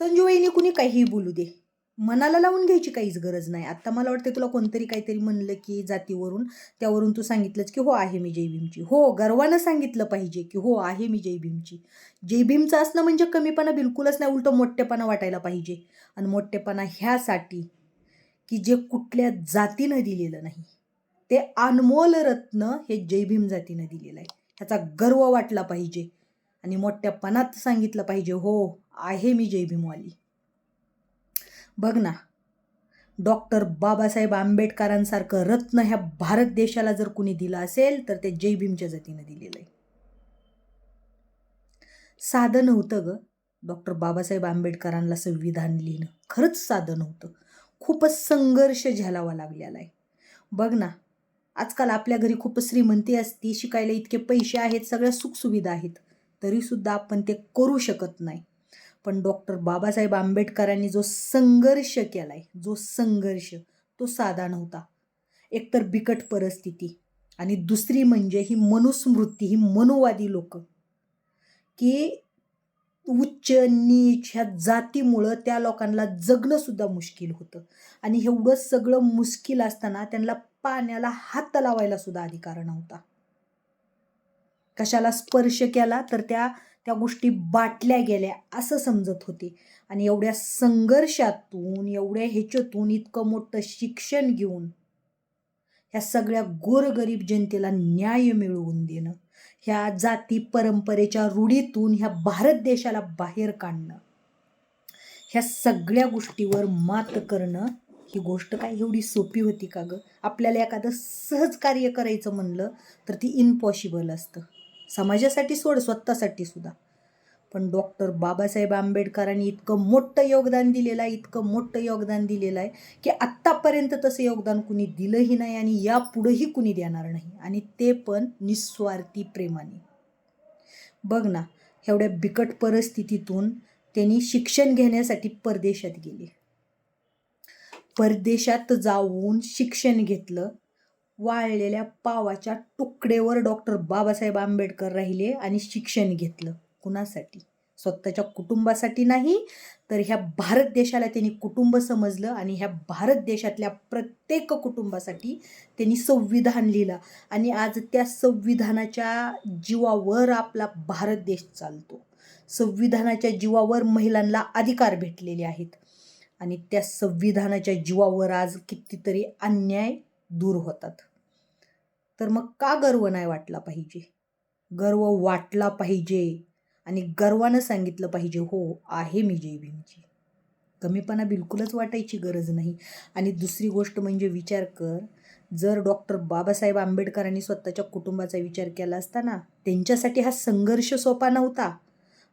संजूबाईने कुणी काहीही बोलू दे. मनाला लावून घ्यायची काहीच गरज नाही. आत्ता मला वाटतं तुला कोणतरी काहीतरी म्हणलं की जातीवरून त्यावरून तू सांगितलंच की हो आहे मी जय भीमची हो गर्वानं सांगितलं पाहिजे की हो आहे मी जय भीमची जय भीमचं असणं म्हणजे कमीपणा बिलकुलच नाही उलटं मोठेपणा वाटायला पाहिजे. आणि मोठेपणा ह्यासाठी की जे कुठल्या जातीनं दिलेलं नाही. ते अनमोल रत्न हे जय भीम जातीनं दिलेलं आहे. ह्याचा गर्व वाटला पाहिजे. आणि मोठ्यापणात सांगितलं पाहिजे हो आहे मी जय भीमवाली बघ ना डॉक्टर बाबासाहेब आंबेडकरांसारखं रत्न ह्या भारत देशाला जर कुणी दिलं असेल तर ते जय भीमच्या जातीनं दिलेलं आहे. साधं नव्हतं ग डॉक्टर बाबासाहेब आंबेडकरांना संविधान लिहिणं. खरंच साधं नव्हतं. खूपच संघर्ष झेलावा लागलेला आहे. बघ ना आजकाल आपल्या घरी खूप श्रीमंती असती शिकायला इतके पैसे आहेत सगळ्या सुखसुविधा आहेत. तरीसुद्धा आपण ते करू शकत नाही. पण डॉक्टर बाबासाहेब आंबेडकरांनी जो संघर्ष केला आहे जो संघर्ष तो साधा नव्हता. एकतर बिकट परिस्थिती आणि दुसरी म्हणजे ही मनुस्मृती ही मनुवादी लोक की उच्च नीच ह्या जातीमुळं त्या लोकांना जगणंसुद्धा मुश्किल होतं. आणि एवढं सगळं मुश्किल असताना त्यांना पाण्याला हात लावायला सुद्धा अधिकार नव्हता. कशाला स्पर्श केला तर त्या त्या गोष्टी बाटल्या गेल्या असं समजत होते. आणि एवढ्या संघर्षातून एवढ्या ह्याच्यातून इतकं मोठं शिक्षण घेऊन ह्या सगळ्या गोरगरीब जनतेला न्याय मिळवून देणं ह्या जाती परंपरेच्या रूढीतून ह्या भारत देशाला बाहेर काढणं ह्या सगळ्या गोष्टीवर मात करणं ही गोष्ट काय एवढी सोपी होती का गं? आपल्याला एखादं सहज कार्य करायचं म्हणलं तर ती इम्पॉसिबल असतं. समाजासाठी सोड स्वतःसाठी सुद्धा. पण डॉक्टर बाबासाहेब आंबेडकरांनी इतकं मोठं योगदान दिलेलं आहे इतकं मोठं योगदान दिलेलं आहे की आत्तापर्यंत तसं योगदान कुणी दिलंही नाही आणि यापुढंही कुणी देणार नाही. आणि ते पण निस्वार्थी प्रेमाने. बघ ना एवढ्या बिकट परिस्थितीतून त्यांनी शिक्षण घेण्यासाठी परदेशात गेले. परदेशात जाऊन शिक्षण घेतलं. वाळलेल्या पावाच्या तुकडेवर डॉक्टर बाबासाहेब आंबेडकर राहिले आणि शिक्षण घेतलं. कुणासाठी? स्वतःच्या कुटुंबासाठी नाही तर ह्या भारत देशाला त्यांनी कुटुंब समजलं आणि ह्या भारत देशातल्या प्रत्येक कुटुंबासाठी त्यांनी संविधान लिहिलं. आणि आज त्या संविधानाच्या जीवावर आपला भारत देश चालतो. संविधानाच्या जीवावर महिलांना अधिकार भेटलेले आहेत. आणि त्या संविधानाच्या जीवावर आज कितीतरी अन्याय दूर होतात. तर मग का गर्व नाही वाटला पाहिजे? गर्व वाटला पाहिजे आणि गर्वानं सांगितलं पाहिजे हो आहे मी जय भीमची कमीपणा बिलकुलच वाटायची गरज नाही. आणि दुसरी गोष्ट म्हणजे विचार कर जर डॉक्टर बाबासाहेब आंबेडकरांनी स्वतःच्या कुटुंबाचा विचार केला असताना त्यांच्यासाठी हा संघर्ष सोपा नव्हता.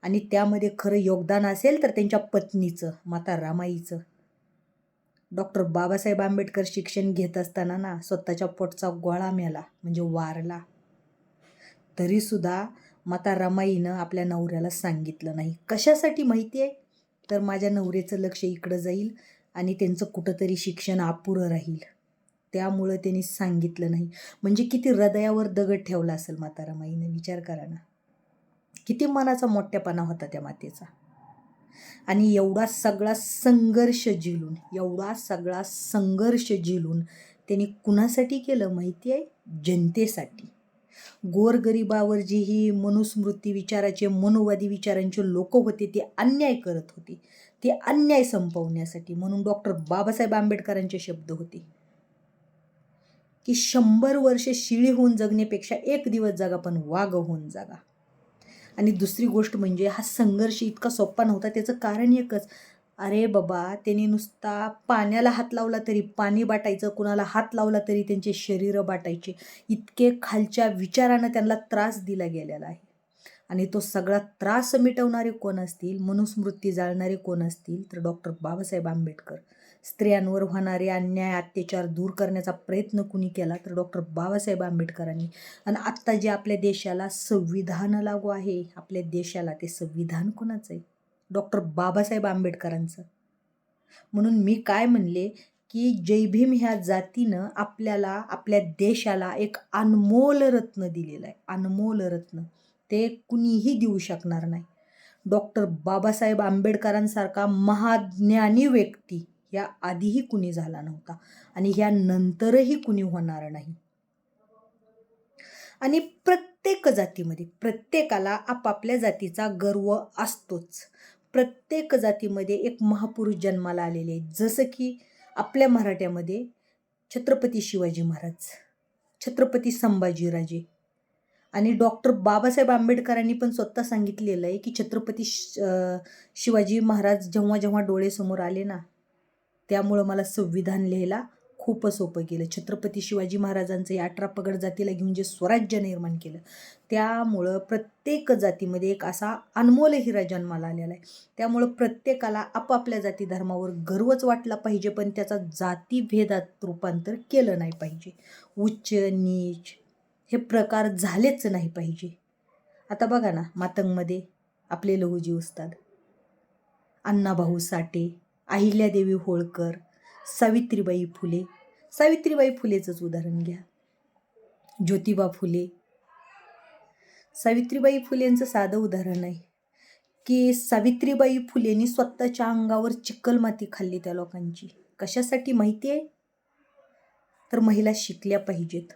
आणि त्यामध्ये खरं योगदान असेल तर त्यांच्या पत्नीचं माता रामाईचं. डॉक्टर बाबासाहेब आंबेडकर शिक्षण घेत असताना ना स्वतःच्या पोटचा गोळा मेला म्हणजे वारला. तरीसुद्धा माता रमाईनं आपल्या नवऱ्याला सांगितलं नाही. कशासाठी माहिती आहे तर माझ्या नवऱ्याचं लक्ष इकडं जाईल आणि त्यांचं कुठंतरी शिक्षण अपुरं राहील. त्यामुळं त्यांनी सांगितलं नाही. म्हणजे किती हृदयावर दगड ठेवला असेल माता रमाईनं विचार करा ना. किती मनाचा मोठ्यापणा होता त्या मातेचा. आणि एवढा सगळा संघर्ष झेलून एवढा सगळा संघर्ष झेलून त्यांनी कुणासाठी केलं माहिती आहे? जनतेसाठी. गोरगरिबावर जी ही मनुस्मृती विचाराचे मनोवादी विचारांचे लोक होते ते अन्याय करत होते. ते अन्याय संपवण्यासाठी म्हणून डॉक्टर बाबासाहेब आंबेडकरांचे शब्द होते. की शंभर वर्ष शिळी होऊन जगण्यापेक्षा एक दिवस जगा पण वाघ होऊन जागा. आणि दुसरी गोष्ट म्हणजे हा संघर्ष इतका सोपा नव्हता त्याचं कारण एकच अरे बाबा त्यांनी नुसता पाण्याला हात लावला तरी पाणी बाटायचं कुणाला हात लावला तरी त्यांचे शरीरं बाटायचे. इतके खालच्या विचारानं त्यांना त्रास दिला गेलेला आहे. आणि तो सगळा त्रास मिटवणारे कोण असतील मनुस्मृती जाळणारे कोण असतील तर डॉक्टर बाबासाहेब आंबेडकर. स्त्रियांवर होणारे अन्याय अत्याचार दूर करण्याचा प्रयत्न कुणी केला तर डॉक्टर बाबासाहेब आंबेडकरांनी. आणि आत्ता जे आपल्या देशाला संविधान लागू आहे आपल्या देशाला ते संविधान कोणाचं आहे? डॉक्टर बाबासाहेब आंबेडकरांचं. म्हणून मी काय म्हणले की जय भीम ह्या जातीनं आपल्याला आपल्या देशाला एक अनमोल रत्न दिलेलं आहे. अनमोल रत्न. ते कुणीही देऊ शकणार नाही. डॉक्टर बाबासाहेब आंबेडकरांसारखा महाज्ञानी व्यक्ती या आधीही कुणी झाला नव्हता. आणि ह्या नंतरही कुणी होणार नाही. आणि प्रत्येक जातीमध्ये प्रत्येकाला आपापल्या जातीचा गर्व असतोच. प्रत्येक जातीमध्ये एक महापुरुष जन्माला आलेले आहेत. जसं की आपल्या मराठ्यामध्ये छत्रपती शिवाजी महाराज छत्रपती संभाजीराजे आणि डॉक्टर बाबासाहेब आंबेडकरांनी पण स्वतः सांगितलेलं आहे की छत्रपती शिवाजी महाराज जेव्हा जेव्हा डोळेसमोर आले ना त्यामुळं मला संविधान लिहायला खूपच सोपं केलं छत्रपती शिवाजी महाराजांचं या अठरा पगड जातीला घेऊन जे स्वराज्य निर्माण केलं त्यामुळं प्रत्येक जातीमध्ये एक असा अनमोल हिरा जन्माला आलेला आहे. त्यामुळं प्रत्येकाला आपापल्या जाती धर्मावर गर्वच वाटला पाहिजे पण त्याचा जातीभेदात रूपांतर केलं नाही पाहिजे. उच्च नीच हे प्रकार झालेच नाही पाहिजे. आता बघा ना मातंगमध्ये आपले लहुजी उस्ताद अण्णाभाऊ साठे अहिल्यादेवी होळकर सावित्रीबाई फुले. सावित्रीबाई फुलेचंच उदाहरण घ्या. ज्योतिबा फुले. सावित्रीबाई फुलेंचं साधं उदाहरण आहे की सावित्रीबाई फुलेंनी स्वतःच्या अंगावर चिकलमाती खाल्ली त्या लोकांची. कशासाठी माहिती आहे? तर महिला शिकल्या पाहिजेत.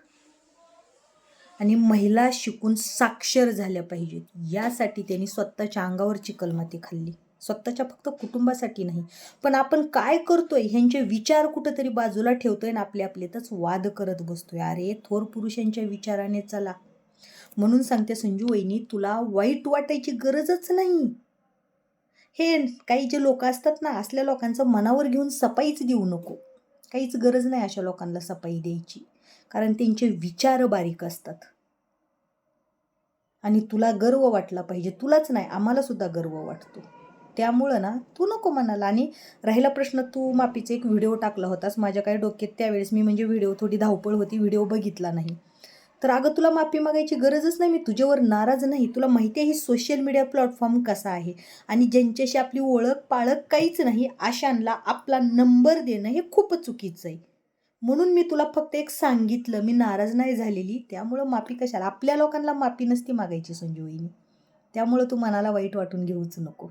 आणि महिला शिकून साक्षर झाल्या पाहिजेत. यासाठी त्यांनी स्वतःच्या अंगावर चिकलमाती खाल्ली. स्वतःच्या फक्त कुटुंबासाठी नाही. पण आपण काय करतोय ह्यांचे विचार कुठंतरी बाजूला ठेवतोय ना आपले आपलेतच वाद करत बसतोय. अरे थोर पुरुषांच्या विचाराने चला. म्हणून सांगते संजू वहिनी तुला वाईट वाटायची गरजच नाही. हे काही जे लोक असतात ना असल्या लोकांचं मनावर घेऊन सफाईच देऊ नको. काहीच गरज नाही अशा लोकांना सफाई द्यायची. कारण त्यांचे विचार बारीक असतात. आणि तुला गर्व वाटला पाहिजे. तुलाच नाही आम्हाला सुद्धा गर्व वाटतो. त्यामुळं ना तू नको म्हणाला. आणि राहिला प्रश्न तू माफीचा एक व्हिडिओ टाकला होतास. माझ्या काही डोक्यात त्यावेळेस मी म्हणजे व्हिडिओ थोडी धावपळ होती व्हिडिओ बघितला नाही. तर अगं तुला माफी मागायची गरजच नाही. मी तुझ्यावर नाराज नाही. तुला माहिती आहे सोशल मीडिया प्लॅटफॉर्म कसा आहे? आणि ज्यांच्याशी आपली ओळख पाळख काहीच नाही अशांना आपला नंबर देणं हे खूप चुकीचं आहे. म्हणून मी तुला फक्त एक सांगितलं मी नाराज नाही झालेली. त्यामुळं माफी कशाला? आपल्या लोकांना माफी नसती मागायची संजीवईनी त्यामुळं तू मनाला वाईट वाटून घेऊच नको.